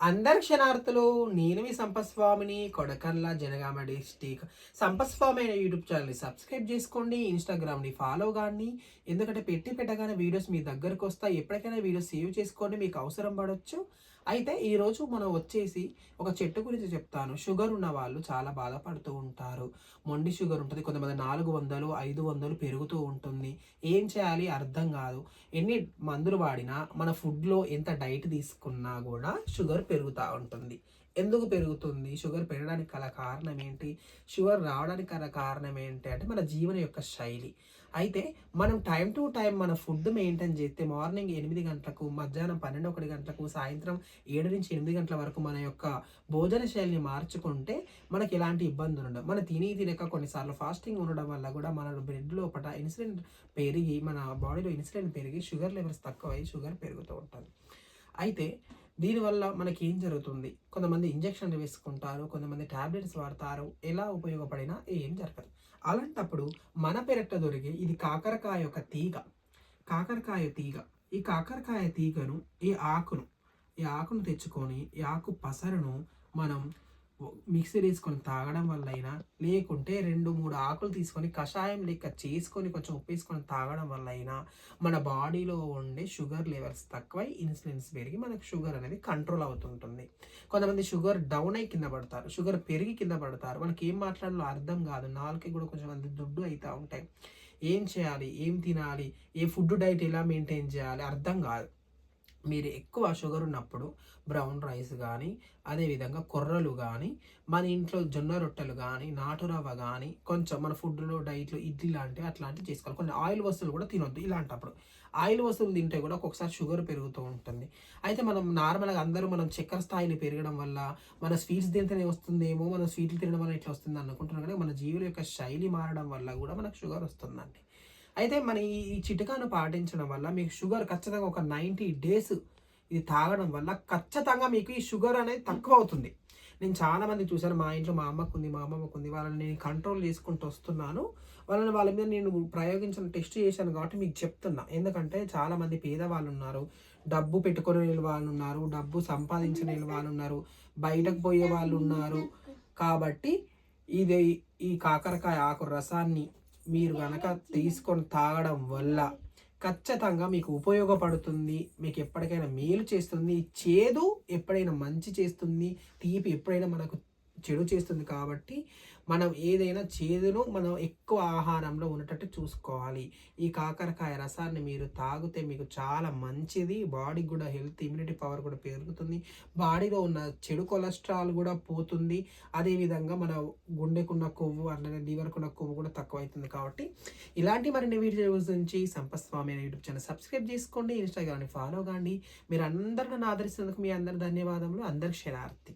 అందరి క్షణార్థులు నేను మీ సంపస్వామిని కొడకల్లా జనగామ డిస్టిక్ సంపస్వామి అనే యూట్యూబ్ ఛానల్ని సబ్స్క్రైబ్ చేసుకోండి ఇన్స్టాగ్రామ్ని ఫాలో కానీ ఎందుకంటే పెట్టి పెట్టగానే వీడియోస్ మీ దగ్గరకు వస్తాయి. ఎప్పటికైనా వీడియోస్ సేవ్ చేసుకోండి మీకు అవసరం పడవచ్చు అయితే ఈరోజు మనం వచ్చేసి ఒక చెట్టు గురించి చెప్తాను. షుగర్ ఉన్న వాళ్ళు చాలా బాధపడుతూ ఉంటారు. మొండి షుగర్ ఉంటుంది. కొంతమంది నాలుగు వందలు ఐదు వందలు పెరుగుతూ ఉంటుంది. ఏం చేయాలి అర్థం కాదు. ఎన్ని మందులు వాడినా మన ఫుడ్లో ఎంత డైట్ తీసుకున్నా కూడా షుగర్ పెరుగుతూ ఉంటుంది. ఎందుకు పెరుగుతుంది? షుగర్ పెరగడానికి గల కారణం ఏంటి? షుగర్ రావడానికి గల కారణం ఏంటి? అంటే మన జీవన యొక్క శైలి. అయితే మనం టైం టు టైం మన ఫుడ్ మెయింటైన్ చేస్తే మార్నింగ్ ఎనిమిది గంటలకు మధ్యాహ్నం పన్నెండు ఒకటి గంటలకు సాయంత్రం ఏడు నుంచి ఎనిమిది గంటల వరకు మన యొక్క భోజన శైలిని మార్చుకుంటే మనకి ఎలాంటి ఇబ్బందులు ఉండదు మన తిని తినక కొన్నిసార్లు ఫాస్టింగ్ ఉండడం వల్ల కూడా మన బ్రెడ్ లోపల ఇన్సులిన్ పెరిగి మన బాడీలో ఇన్సులిన్ పెరిగి షుగర్ లెవెల్స్ తక్కువై షుగర్ పెరుగుతూ ఉంటుంది. అయితే దీనివల్ల మనకి ఏం జరుగుతుంది? కొంతమంది ఇంజక్షన్లు వేసుకుంటారు కొంతమంది టాబ్లెట్స్ వాడతారు. ఎలా ఉపయోగపడినా ఏం జరగదు. అలాంటప్పుడు మన పెరట దొరికే ఇది కాకరకాయ యొక్క తీగ. కాకరకాయ తీగ. ఈ కాకరకాయ తీగను ఈ ఆకును ఈ ఆకును తెచ్చుకొని ఈ ఆకు పసరును మనం మిక్సీ వేసుకొని తాగడం వల్ల అయినా లేకుంటే రెండు మూడు ఆకులు తీసుకొని కషాయం లెక్క చేసుకొని కొంచెం ఉప్పేసుకొని తాగడం వల్ల అయినా మన బాడీలో ఉండే షుగర్ లెవెల్స్ తక్కువై ఇన్సులిన్స్ పెరిగి మనకు షుగర్ అనేది కంట్రోల్ అవుతుంటుంది. కొంతమంది షుగర్ డౌన్ అయి కింద పడతారు షుగర్ పెరిగి కింద పడతారు. వాళ్ళకి ఏం మాట్లాడాలో అర్థం కాదు నాలుగు కూడా కొంచెం మంది దుడ్డు అవుతూ ఉంటాయి. ఏం చేయాలి? ఏం తినాలి? ఏ ఫుడ్ డైట్ ఎలా మెయింటైన్ చేయాలి? అర్థం కాదు. మీరు ఎక్కువ షుగర్ ఉన్నప్పుడు బ్రౌన్ రైస్ కానీ అదేవిధంగా కొర్రలు కానీ మన ఇంట్లో జొన్న రొట్టెలు కానీ నాటు రవ్వ కానీ కొంచెం మన ఫుడ్లో డైట్లో ఇడ్లీ లాంటివి అట్లాంటివి చేసుకోవాలి. కొన్ని ఆయిల్ వస్తువులు కూడా తినొద్దు ఇలాంటప్పుడు. ఆయిల్ వస్తువులు తింటే కూడా ఒక్కొక్కసారి షుగర్ పెరుగుతూ ఉంటుంది. అయితే మనం నార్మల్గా అందరూ మనం చక్కెర స్థాయిని పెరగడం వల్ల మన స్వీట్స్ తింటేనే వస్తుందేమో మనం స్వీట్లు తినడం వల్ల ఇట్లా వస్తుంది అనుకుంటున్నాం కానీ మన జీవుల యొక్క శైలి మారడం వల్ల కూడా మనకు షుగర్ వస్తుందండి. అయితే మన ఈ చిటికాను పాటించడం వల్ల మీకు షుగర్ ఖచ్చితంగా ఒక నైంటీ డేస్ ఇది తాగడం వల్ల ఖచ్చితంగా మీకు ఈ షుగర్ అనేది తక్కువ అవుతుంది. నేను చాలా మంది చూశాను మా ఇంట్లో మా అమ్మకు ఉంది మా అమ్మమ్మకు ఉంది వాళ్ళని నేను కంట్రోల్ చేసుకుంటూ వస్తున్నాను. వాళ్ళని వాళ్ళ మీద నేను ప్రయోగించిన టెస్ట్ చేశాను కాబట్టి మీకు చెప్తున్నా. ఎందుకంటే చాలా మంది పేదవాళ్ళు ఉన్నారు డబ్బు పెట్టుకునే వాళ్ళు ఉన్నారు డబ్బు సంపాదించిన వాళ్ళు ఉన్నారు బయటకు పోయే వాళ్ళు ఉన్నారు. కాబట్టి ఇది ఈ కాకరకాయ ఆకు రసాన్ని మీరు కనుక తీసుకొని తాగడం వల్ల ఖచ్చితంగా మీకు ఉపయోగపడుతుంది మీకు ఎప్పటికైనా మేలు చేస్తుంది చేదు ఎప్పుడైనా మంచి చేస్తుంది తీపి ఎప్పుడైనా మనకు చెడు చేస్తుంది కాబట్టి మనం ఏదైనా చేదును మనం ఎక్కువ ఆహారంలో ఉన్నట్టు చూసుకోవాలి. ఈ కాకరకాయ రసాన్ని మీరు తాగితే మీకు చాలా మంచిది. బాడీకి కూడా హెల్త్ ఇమ్యూనిటీ పవర్ కూడా పెరుగుతుంది. బాడీలో ఉన్న చెడు కొలెస్ట్రాల్ కూడా పోతుంది. అదేవిధంగా మన గుండెకున్న కొవ్వు అట్లనే లివర్కున్న కొవ్వు కూడా తక్కువ అవుతుంది కాబట్టి ఇలాంటి మరిన్ని వీడియోస్ నుంచి సంపస్వామి అనే యూట్యూబ్ ఛానల్ సబ్స్క్రైబ్ చేసుకోండి. ఇన్స్టాగ్రామ్ని ఫాలో కాండి. మీరు అందరిని ఆదరిస్తున్నందుకు మీ అందరి ధన్యవాదములు. అందరికి శరార్థి